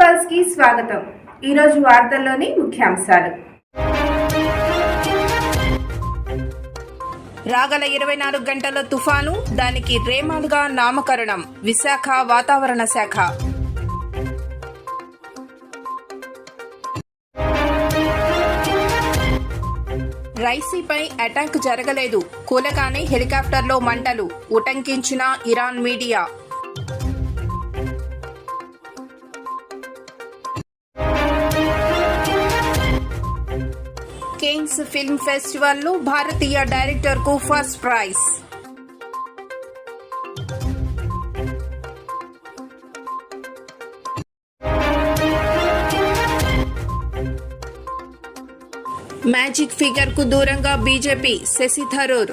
పల్స్కి స్వాగతం. ఈరోజు వార్తల్లోని ముఖ్యాంశాలు. రాగల ఇరవై నాలుగు గంటల తుఫాను దానికి రేమాలుగా నామకరణం విశాఖ వాతావరణ శాఖ. రైసీపై అటాక్ జరగలేదు. కూలగానే హెలికాప్టర్లో మంటలు ఉటంకించిన ఇరాన్ మీడియా. కేన్స్ ఫిల్మ్ ఫెస్టివల్లో భారతీయ డైరెక్టర్కు ఫస్ట్ ప్రైజ్. మ్యాజిక్ ఫిగర్కు దూరంగా బీజేపీ శశి థరూర్.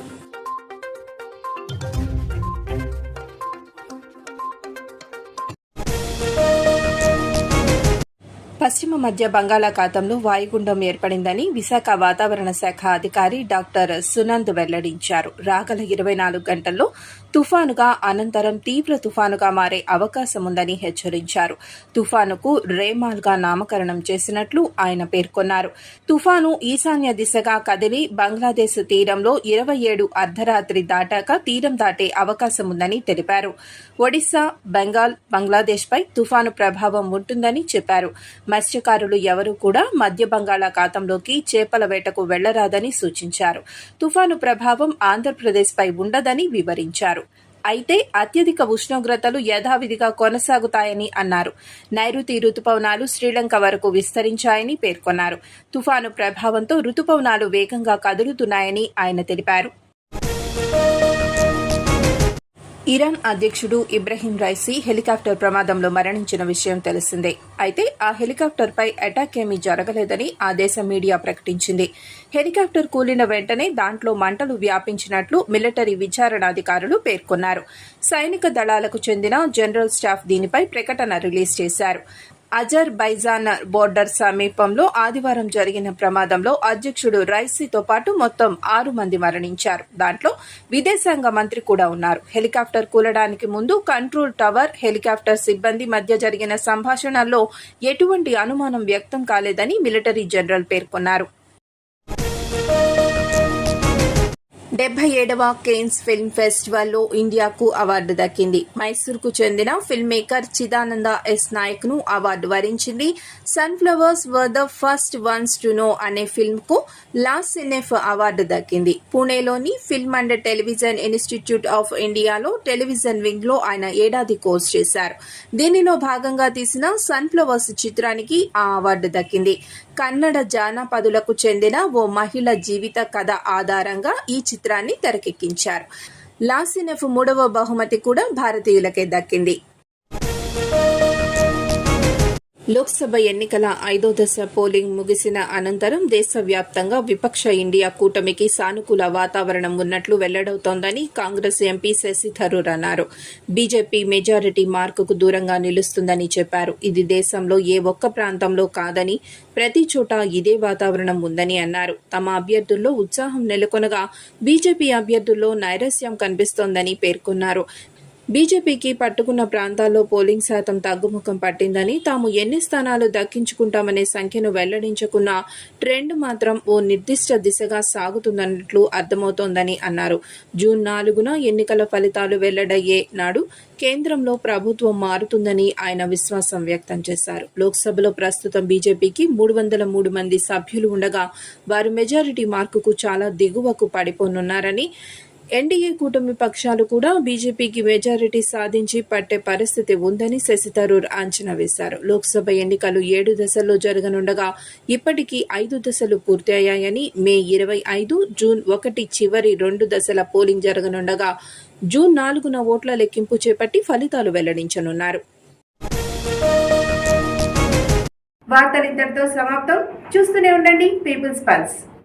పశ్చిమ మధ్య బంగాళాఖాతంలో వాయుగుండం ఏర్పడిందని విశాఖ వాతావరణ శాఖ అధికారి డాక్టర్ సునంద్ వెల్లడించారు. రాగల ఇరవై నాలుగు గంటల్లో తుఫానుగా అనంతరం తీవ్ర తుఫానుగా మారే అవకాశం ఉందని హెచ్చరించారు. తుఫానుకు రేమాల్గా నామకరణం చేసినట్లు ఆయన పేర్కొన్నారు. తుఫాను ఈశాన్య దిశగా కదిలి బంగ్లాదేశ్ తీరంలో ఇరవై ఏడు అర్ధరాత్రి దాటాక తీరం దాటే అవకాశం ఉందని తెలిపారు. ఒడిశా బెంగాల్ బంగ్లాదేశ్పై తుఫాను ప్రభావం ఉంటుందని చెప్పారు. మత్స్యకారులు ఎవరూ కూడా మధ్య బంగాళాఖాతంలోకి చేపల వేటకు వెళ్ళరాదని సూచించారు. తుఫాను ప్రభావం ఆంధ్రప్రదేశ్పై ఉండదని వివరించారు. అయితే అత్యధిక ఉష్ణోగ్రతలు యథావిధిగా కొనసాగుతాయని అన్నారు. నైరుతి రుతుపవనాలు శ్రీలంక వరకు విస్తరించాయని పేర్కొన్నారు. తుఫాను ప్రభావంతో రుతుపవనాలు వేగంగా కదులుతున్నాయని ఆయన తెలిపారు. ఇరాన్ అధ్యక్షుడు ఇబ్రహీం రైసీ హెలికాప్టర్ ప్రమాదంలో మరణించిన విషయం తెలిసిందే. అయితే ఆ హెలికాప్టర్పై అటాక్ ఏమీ జరగలేదని ఆ దేశ మీడియా ప్రకటించింది. హెలికాప్టర్ కూలిన వెంటనే దాంట్లో మంటలు వ్యాపించినట్లు మిలిటరీ విచారణాధికారులు పేర్కొన్నారు. సైనిక దళాలకు చెందిన జనరల్ స్టాఫ్ దీనిపై ప్రకటన రిలీజ్ చేశారు. అజర్ బైజాన్ బోర్డర్ సమీపంలో ఆదివారం జరిగిన ప్రమాదంలో అధ్యక్షుడు రైసీతో పాటు మొత్తం ఆరు మంది మరణించారు. దాంట్లో విదేశాంగ మంత్రి కూడా ఉన్నారు. హెలికాప్టర్ కూలడానికి ముందు కంట్రోల్ టవర్ హెలికాప్టర్ సిబ్బంది మధ్య జరిగిన సంభాషణల్లో ఎటువంటి అనుమానం వ్యక్తం కాలేదని మిలిటరీ జనరల్ పేర్కొన్నారు. డెబ్బై ఏడవ కేన్స్ ఫిల్మ్ ఫెస్టివల్లో ఇండియాకు అవార్డు దక్కింది. మైసూర్కు చెందిన ఫిల్మ్ మేకర్ చిదానంద ఎస్ నాయక్ను అవార్డు వరించింది. Sunflowers were the first ones to know అనే ఫిల్మ్కు లాస్ సినెఫ్ అవార్డు దక్కింది. పూణేలోని Film and Television Institute of ఇండియాలో టెలివిజన్ వింగ్లో ఆయన ఏడాది కోర్స్ చేశారు. దీనిలో భాగంగా తీసిన సన్ఫ్లవర్స్ చిత్రానికి ఆ అవార్డు దక్కింది. కన్నడ జానపదులకు చెందిన ఓ మహిళ జీవిత కథ ఆధారంగా ఈ చిత్రం చిత్రాన్ని తెరకెక్కించారు. లాసినెఫ్ మూడవ బహుమతి కూడా భారతీయులకే దక్కింది. లోక్సభ ఎన్నికల ఐదో దశ పోలింగ్ ముగిసిన అనంతరం దేశవ్యాప్తంగా విపక్ష ఇండియా కూటమికి సానుకూల వాతావరణం ఉన్నట్లు వెల్లడవుతోందని కాంగ్రెస్ ఎంపీ శశి థరూర్ అన్నారు. బీజేపీ మెజారిటీ మార్కుకు దూరంగా నిలుస్తుందని చెప్పారు. ఇది దేశంలో ఏ ఒక్క ప్రాంతంలో కాదని ప్రతి చోట ఇదే వాతావరణం ఉందని అన్నారు. తమ అభ్యర్థుల్లో ఉత్సాహం నెలకొనగా బీజేపీ అభ్యర్థుల్లో నైరస్యం కనిపిస్తోందని పేర్కొన్నారు. బీజేపీకి పట్టుకున్న ప్రాంతాల్లో పోలింగ్ శాతం తగ్గుముఖం పట్టిందని తాము ఎన్ని స్థానాలు దక్కించుకుంటామనే సంఖ్యను వెల్లడించకున్న ట్రెండ్ మాత్రం ఓ నిర్దిష్ట దిశగా సాగుతుందన్నట్లు అర్థమవుతోందని అన్నారు. జూన్ నాలుగున ఎన్నికల ఫలితాలు వెల్లడయ్యే నాడు కేంద్రంలో ప్రభుత్వం మారుతుందని ఆయన విశ్వాసం వ్యక్తం చేశారు. లోక్సభలో ప్రస్తుతం బీజేపీకి మూడు వందల మూడు మంది సభ్యులు ఉండగా వారు మెజారిటీ మార్కుకు చాలా దిగువకు పడిపోనున్నారని ఎన్డీఏ కూటమి పక్షాలు కూడా బీజేపీకి మెజారిటీ సాధించి పట్టే పరిస్థితి ఉందని శశిథరూర్ అంచనా వేశారు. లోక్సభ ఎన్నికలు ఏడు దశల్లో జరగనుండగా ఇప్పటికీ ఐదు దశలు పూర్తయ్యాయని మే ఇరవై ఐదు జూన్ ఒకటి చివరి రెండు దశల పోలింగ్ జరగనుండగా జూన్ నాలుగున ఓట్ల లెక్కింపు చేపట్టి ఫలితాలు వెల్లడించనున్నారు. వార్తలు ఇంతటితో సమాప్తం. చూస్తూనే ఉండండి. People's pulse.